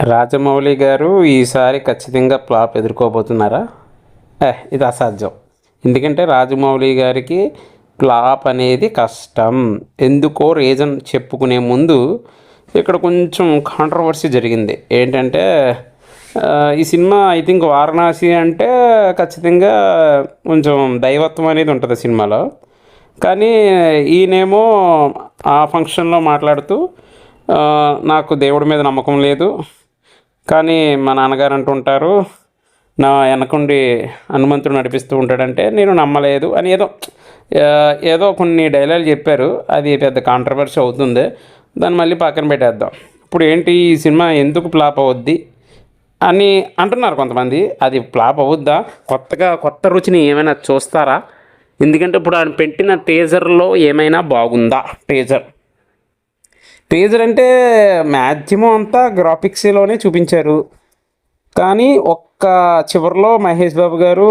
రాజమౌళి గారు ఈసారి ఖచ్చితంగా ఫ్లాప్ ఎదుర్కోబోతున్నారా? ఏ ఇది అసాధ్యం. ఎందుకంటే రాజమౌళి గారికి ఫ్లాప్ అనేది కష్టం. ఎందుకో రీజన్ చెప్పుకునే ముందు ఇక్కడ కొంచెం కాంట్రవర్సీ జరిగింది. ఏంటంటే ఈ సినిమా ఐ థింక్ వారణాసి అంటే ఖచ్చితంగా కొంచెం దైవత్వం అనేది ఉంటుంది సినిమాలో. కానీ ఈయనేమో ఆ ఫంక్షన్లో మాట్లాడుతూ నాకు దేవుడి మీద నమ్మకం లేదు కానీ మా నాన్నగారు అంటుంటారు నా వెనకుండి హనుమంతుడు నడిపిస్తూ ఉంటాడంటే నేను నమ్మలేదు అని ఏదో ఏదో కొన్ని డైలాగులు చెప్పారు. అది పెద్ద కాంట్రవర్సీ అవుతుంది. దాన్ని మళ్ళీ పక్కన పెట్టేద్దాం. ఇప్పుడు ఏంటి ఈ సినిమా ఎందుకు ఫ్లాప్ అవుద్ది అని అంటున్నారు కొంతమంది. అది ఫ్లాప్ అవుద్దా? కొత్తగా కొత్త రుచిని ఏమైనా చూస్తారా? ఎందుకంటే ఇప్పుడు ఆయన పెట్టిన టేజర్లో ఏమైనా బాగుందా? టేజర్ టీజర్ అంటే మ్యాక్సిమం అంతా గ్రాఫిక్స్లోనే చూపించారు. కానీ ఒక్క చివరిలో మహేష్ బాబు గారు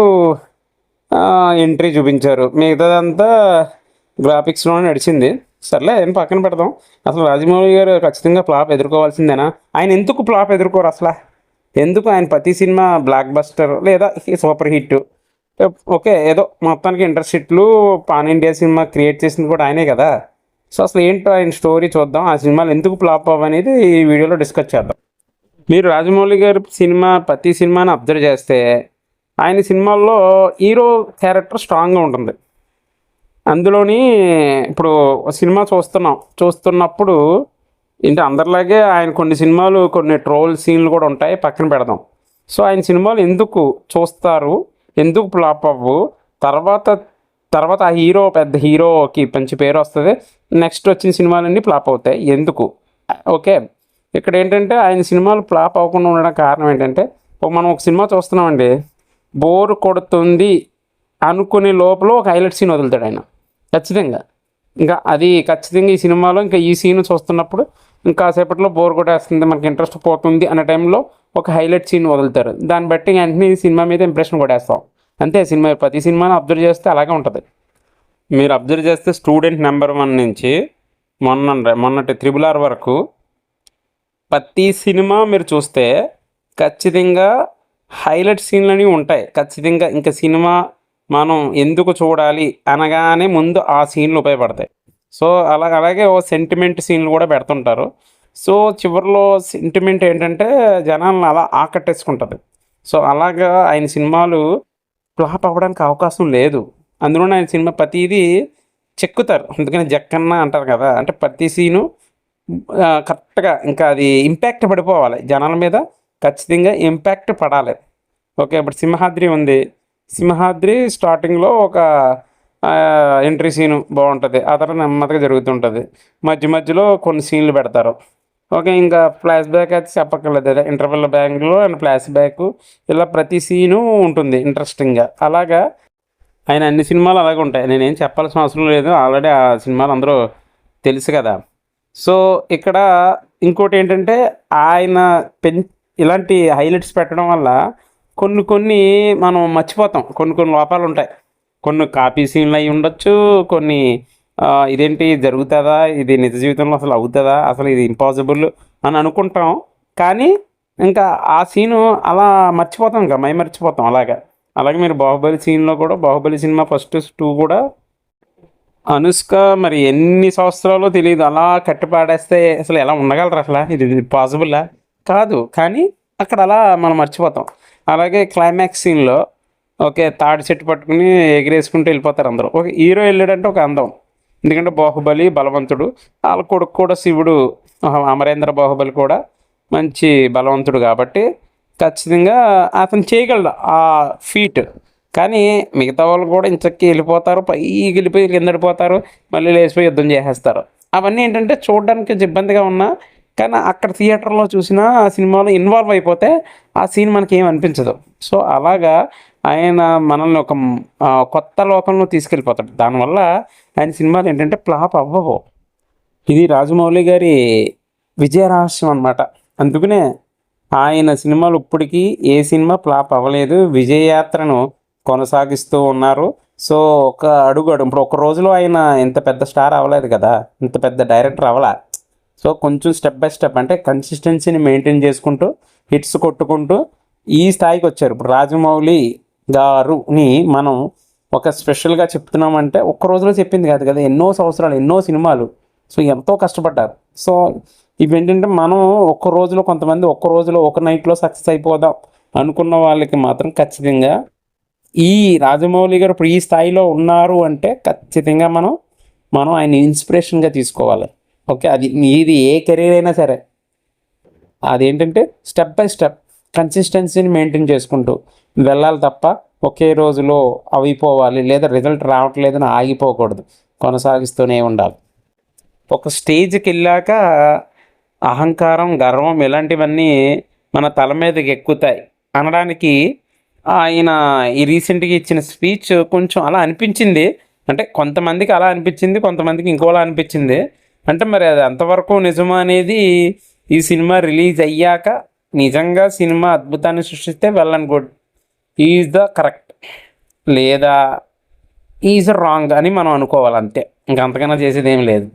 ఎంట్రీ చూపించారు. మిగతాదంతా గ్రాఫిక్స్లోనే నడిచింది. సర్లే ఏం పక్కన పెడదాం. అసలు రాజమౌళి గారు ఖచ్చితంగా ఫ్లాప్ ఎదుర్కోవాల్సిందేనా? ఆయన ఎందుకు ఫ్లాప్ ఎదుర్కోరు అసలు? ఎందుకు ఆయన ప్రతి సినిమా బ్లాక్ బస్టర్ లేదా సూపర్ హిట్ ఓకే ఏదో మొత్తానికి ఇంట్రెస్ట్ హిట్లు పాన్ ఇండియా సినిమా క్రియేట్ చేసింది కూడా ఆయనే కదా. సో అసలు ఏంటో ఆయన స్టోరీ చూద్దాం. ఆ సినిమాలు ఎందుకు ఫ్లాప్ అవ్వనేది ఈ వీడియోలో డిస్కస్ చేద్దాం. మీరు రాజమౌళి గారి సినిమా ప్రతి సినిమాని అబ్జర్వ్ చేస్తే ఆయన సినిమాల్లో హీరో క్యారెక్టర్ స్ట్రాంగ్గా ఉంటుంది. అందులోని ఇప్పుడు సినిమా చూస్తున్నాం. చూస్తున్నప్పుడు ఇంటి అందరిలాగే ఆయన కొన్ని సినిమాలు కొన్ని ట్రోల్ సీన్లు కూడా ఉంటాయి. పక్కన పెడదాం. సో ఆయన సినిమాలు ఎందుకు చూస్తారు? ఎందుకు ఫ్లాప్ అవ్వు? తర్వాత తర్వాత ఆ హీరో పెద్ద హీరోకి మంచి పేరు వస్తుంది. నెక్స్ట్ వచ్చిన సినిమాలన్నీ ఫ్లాప్ అవుతాయి. ఎందుకు? ఓకే. ఇక్కడ ఏంటంటే ఆయన సినిమాలు ఫ్లాప్ అవ్వకుండా ఉండడం కారణం ఏంటంటే ఒక మనం ఒక సినిమా చూస్తున్నామండి. బోర్ కొడుతుంది అనుకునే లోపల ఒక హైలైట్ సీన్ వదులుతాడు ఆయన. ఖచ్చితంగా. ఇంకా అది ఖచ్చితంగా ఈ సినిమాలో ఇంకా ఈ సీన్ చూస్తున్నప్పుడు ఇంకా సేపట్లో బోర్ కొట్టేస్తుంది మనకి ఇంట్రెస్ట్ పోతుంది అనే టైంలో ఒక హైలైట్ సీన్ వదులుతారు. దాన్ని బట్టి వెంటనే ఈ సినిమా మీద ఇంప్రెషన్ కొట్టేస్తాం. అంతే సినిమా ప్రతి సినిమాని అబ్జర్వ్ చేస్తే అలాగే ఉంటుంది. మీరు అబ్జర్వ్ చేస్తే స్టూడెంట్ నెంబర్ వన్ నుంచి మొన్న మొన్నటి త్రిబుల్ ఆర్ వరకు ప్రతి సినిమా మీరు చూస్తే ఖచ్చితంగా హైలైట్ సీన్లు అనేవి ఉంటాయి. ఖచ్చితంగా ఇంకా సినిమా మనం ఎందుకు చూడాలి అనగానే ముందు ఆ సీన్లు ఉపయోగపడతాయి. సో అలా అలాగే ఓ సెంటిమెంట్ సీన్లు కూడా పెడుతుంటారు. సో చివరిలో సెంటిమెంట్ ఏంటంటే జనాలను అలా ఆకట్టేసుకుంటుంది. సో అలాగా ఆయన సినిమాలు ఫ్లాప్ అవ్వడానికి అవకాశం లేదు. అందులోనే ఆయన సినిమా ప్రతిదీ చెక్కుతారు. అందుకని జక్కన్న అంటారు కదా అంటే ప్రతి సీను కరెక్ట్గా ఇంకా అది ఇంపాక్ట్ పడిపోవాలి. జనాల మీద ఖచ్చితంగా ఇంపాక్ట్ పడాలి. ఓకే ఇప్పుడు సింహాద్రి ఉంది. సింహాద్రి స్టార్టింగ్లో ఒక ఎంట్రీ సీను బాగుంటుంది. ఆ తర్వాత నెమ్మదిగా జరుగుతుంటుంది. మధ్య మధ్యలో కొన్ని సీన్లు పెడతారు. ఓకే ఇంకా ఫ్లాష్ బ్యాక్ అయితే చెప్పక్కర్లేదు. అదే ఇంటర్వెల్ బ్యాంక్లో అండ్ ఫ్లాష్ బ్యాక్ ఇలా ప్రతి సీను ఉంటుంది ఇంట్రెస్టింగ్గా అలాగా ఆయన అన్ని సినిమాలు అలాగే ఉంటాయి. నేనేం చెప్పాల్సిన అవసరం లేదు. ఆల్రెడీ ఆ సినిమాలు అందరూ తెలుసు కదా. సో ఇక్కడ ఇంకోటి ఏంటంటే ఆయన పెన్ ఇలాంటి హైలైట్స్ పెట్టడం వల్ల కొన్ని కొన్ని మనం మర్చిపోతాం. కొన్ని కొన్ని లోపాలు ఉంటాయి. కొన్ని కాపీ సీన్లు అయి ఉండొచ్చు కొన్ని ఇదేంటి జరుగుతుందా? ఇది నిజ జీవితంలో అసలు అవుతుందా? అసలు ఇది ఇంపాసిబుల్ అని అనుకుంటాం. కానీ ఇంకా ఆ సీను అలా మర్చిపోతాం ఇంకా మై మర్చిపోతాం అలాగా. అలాగే మీరు బాహుబలి సీన్లో కూడా బాహుబలి సినిమా ఫస్ట్ టూ కూడా అనుష్క మరి ఎన్ని సంవత్సరాలు తెలియదు అలా కట్టిపాడేస్తే అసలు ఎలా ఉండగలరు అసలు? ఇది పాసిబుల్లా కాదు. కానీ అక్కడ అలా మనం మర్చిపోతాం. అలాగే క్లైమాక్స్ సీన్లో ఓకే తాడి చెట్టు పట్టుకుని ఎగిరేసుకుంటూ వెళ్ళిపోతారు అందరూ. ఒక హీరో వెళ్ళాడంటే ఒక అందం. ఎందుకంటే బాహుబలి బలవంతుడు వాళ్ళ కొడుకు కూడా శివుడు అమరేంద్ర బాహుబలి కూడా మంచి బలవంతుడు కాబట్టి ఖచ్చితంగా అతను చేయగలడు ఆ ఫీట్ కానీ మిగతా వాళ్ళు కూడా ఇంతకి వెళ్ళిపోతారు పైకి వెళ్ళిపోయి కిందడిపోతారు మళ్ళీ లేచిపోయి యుద్ధం చేసేస్తారు. అవన్నీ ఏంటంటే చూడడానికి ఇబ్బందిగా ఉన్నా కానీ అక్కడ థియేటర్లో చూసినా ఆ సినిమాలో ఇన్వాల్వ్ అయిపోతే ఆ సీన్ మనకి ఏం అనిపించదు. సో అలాగా ఆయన మనల్ని ఒక కొత్త లోకంలో తీసుకెళ్ళిపోతాడు. దానివల్ల ఆయన సినిమాలు ఏంటంటే ఫ్లాప్ అవ్వవు. ఇది రాజమౌళి గారి విజయ రహస్యం అనమాట అందుకనే ఆయన సినిమాలు ఇప్పటికీ ఏ సినిమా ఫ్లాప్ అవ్వలేదు. విజయయాత్రను కొనసాగిస్తూ ఉన్నారు. సో ఒక అడుగు అడుగు ఇప్పుడు ఒక రోజులో ఆయన ఇంత పెద్ద స్టార్ అవ్వలేదు కదా. ఇంత పెద్ద డైరెక్టర్ అవ్వలా. సో కొంచెం స్టెప్ బై స్టెప్ అంటే కన్సిస్టెన్సీని మెయింటైన్ చేసుకుంటూ హిట్స్ కొట్టుకుంటూ ఈ స్థాయికి వచ్చారు. ఇప్పుడు రాజమౌళి గారుని మనం ఒక స్పెషల్గా చెప్తున్నామంటే ఒక్క రోజులో చెప్పింది కాదు కదా. ఎన్నో సంవత్సరాలు ఎన్నో సినిమాలు. సో ఎంతో కష్టపడ్డారు. సో ఇవేంటంటే మనం ఒక్క రోజులో కొంతమంది ఒక్క రోజులో ఒక నైట్లో సక్సెస్ అయిపోదాం అనుకున్న వాళ్ళకి మాత్రం ఖచ్చితంగా ఈ రాజమౌళి గారు ఇప్పుడు ఈ స్థాయిలో ఉన్నారు అంటే ఖచ్చితంగా మనం మనం ఆయన ఇన్స్పిరేషన్గా తీసుకోవాలి. ఓకే? అది మీది ఏ కెరీర్ అయినా సరే. అదేంటంటే స్టెప్ బై స్టెప్ కన్సిస్టెన్సీని మెయింటైన్ చేసుకుంటూ వెళ్ళాలి తప్ప ఒకే రోజులో అయిపోవాలి లేదా రిజల్ట్ రావట్లేదని ఆగిపోకూడదు. కొనసాగిస్తూనే ఉండాలి. ఒక స్టేజ్కి వెళ్ళాక అహంకారం గర్వం ఇలాంటివన్నీ మన తల మీదకి ఎక్కుతాయి. అనడానికి ఆయన ఈ రీసెంట్గా ఇచ్చిన స్పీచ్ కొంచెం అలా అనిపించింది. అంటే కొంతమందికి అలా అనిపించింది కొంతమందికి ఇంకోలా అనిపించింది. అంటే మరి అది ఎంతవరకు నిజమా అనేది ఈ సినిమా రిలీజ్ అయ్యాక నిజంగా సినిమా అద్భుతాన్ని సృష్టిస్తే వెల్ కూడా. ఈజ్ ద కరెక్ట్ లేదా ఈజ్ రాంగ్ అని మనం అనుకోవాలి అంతే ఇంకంతకన్నా చేసేది ఏం లేదు.